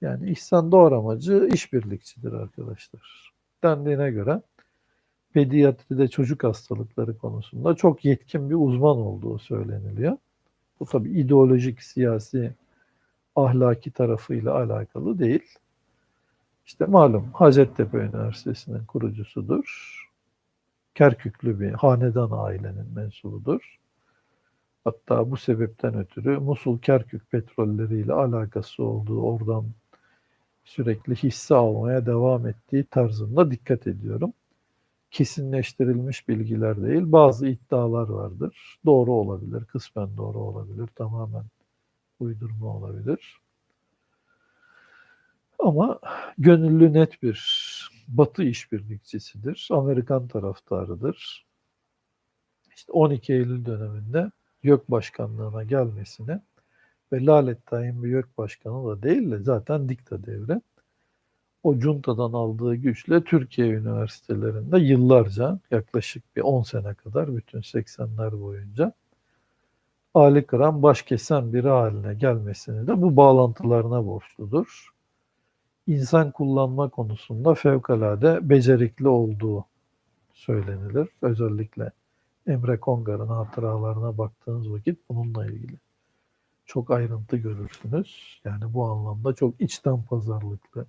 Yani İhsan doğramacı işbirlikçidir arkadaşlar. Dendiğine göre pediatride çocuk hastalıkları konusunda çok yetkin bir uzman olduğu söyleniliyor. Bu tabi ideolojik, siyasi, ahlaki tarafıyla alakalı değil. İşte malum Hacettepe Üniversitesi'nin kurucusudur. Kerküklü bir hanedan ailenin mensubudur. Hatta bu sebepten ötürü Musul Kerkük petrolleriyle alakası olduğu oradan sürekli hisse almaya devam ettiği tarzında dikkat ediyorum. Kesinleştirilmiş bilgiler değil, bazı iddialar vardır. Doğru olabilir, kısmen doğru olabilir, tamamen uydurma olabilir. Ama gönüllü net bir Batı işbirlikçisidir. Amerikan taraftarıdır. İşte 12 Eylül döneminde YÖK başkanlığına gelmesine ve Lalet Tayyip YÖK başkanı da değil de zaten dikta devri. O juntadan aldığı güçle Türkiye üniversitelerinde yıllarca yaklaşık bir 10 sene kadar bütün 80'ler boyunca Ali Kıran baş kesen biri haline gelmesini de bu bağlantılarına borçludur. İnsan kullanma konusunda fevkalade becerikli olduğu söylenilir. Özellikle Emre Kongar'ın hatıralarına baktığınız vakit bununla ilgili çok ayrıntı görürsünüz. Yani bu anlamda çok içten pazarlıklı,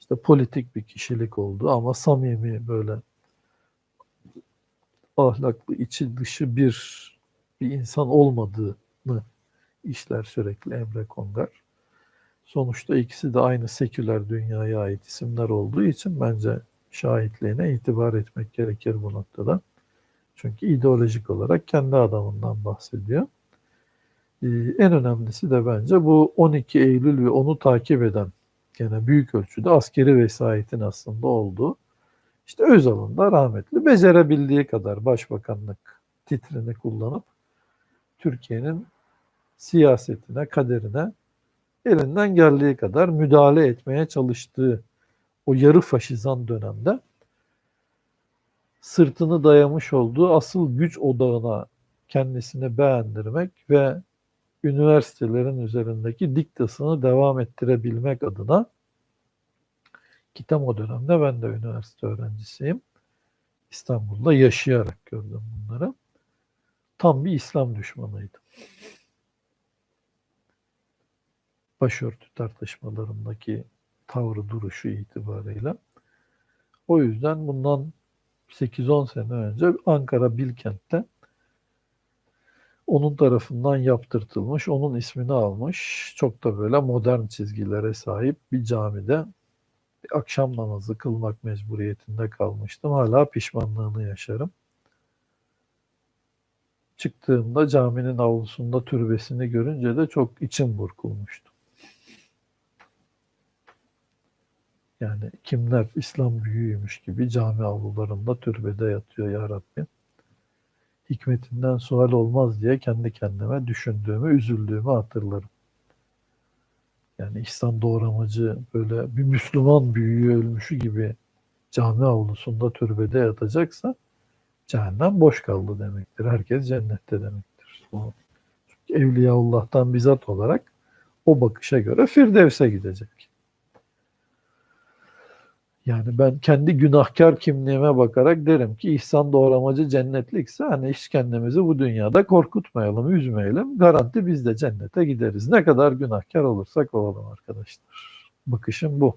işte politik bir kişilik oldu ama samimi böyle ahlaklı, içi dışı bir bir insan olmadığını işler sürekli Emre Kongar. Sonuçta ikisi de aynı seküler dünyaya ait isimler olduğu için bence şahitliğine itibar etmek gerekir bu noktada. Çünkü ideolojik olarak kendi adamından bahsediyor. Ee, en önemlisi de bence bu 12 Eylül ve onu takip eden gene büyük ölçüde askeri vesayetin aslında olduğu. İşte Özal'ın da rahmetli becerebildiği kadar başbakanlık titrini kullanıp Türkiye'nin siyasetine, kaderine elinden geldiği kadar müdahale etmeye çalıştığı o yarı faşizan dönemde sırtını dayamış olduğu asıl güç odağına kendisini beğendirmek ve üniversitelerin üzerindeki diktasını devam ettirebilmek adına ki tam o dönemde ben de üniversite öğrencisiyim. İstanbul'da yaşayarak gördüm bunları. Tam bir İslam düşmanıydı. Başörtü tartışmalarındaki tavrı duruşu itibarıyla. O yüzden bundan 8-10 sene önce Ankara Bilkent'te onun tarafından yaptırtılmış, onun ismini almış, çok da böyle modern çizgilere sahip bir camide bir akşam namazı kılmak mecburiyetinde kalmıştım. Hala pişmanlığını yaşarım. Çıktığımda caminin avlusunda türbesini görünce de çok içim burkulmuştu. Yani kimler İslam büyüğüymüş gibi cami avlularında türbede yatıyor ya Rabbi. Hikmetinden sual olmaz diye kendi kendime düşündüğümü, üzüldüğümü hatırlarım. Yani İslam doğramacı böyle bir Müslüman büyüğü ölmüşü gibi cami avlusunda türbede yatacaksa cehennem boş kaldı demektir. Herkes cennette demektir. Çünkü Evliyaullah'tan bizzat olarak o bakışa göre Firdevs'e gidecek. Yani ben kendi günahkar kimliğime bakarak derim ki ihsan doğramacı cennetlikse hani hiç kendimizi bu dünyada korkutmayalım, üzmeyelim. Garanti biz de cennete gideriz. Ne kadar günahkar olursak olalım arkadaşlar. Bakışım bu.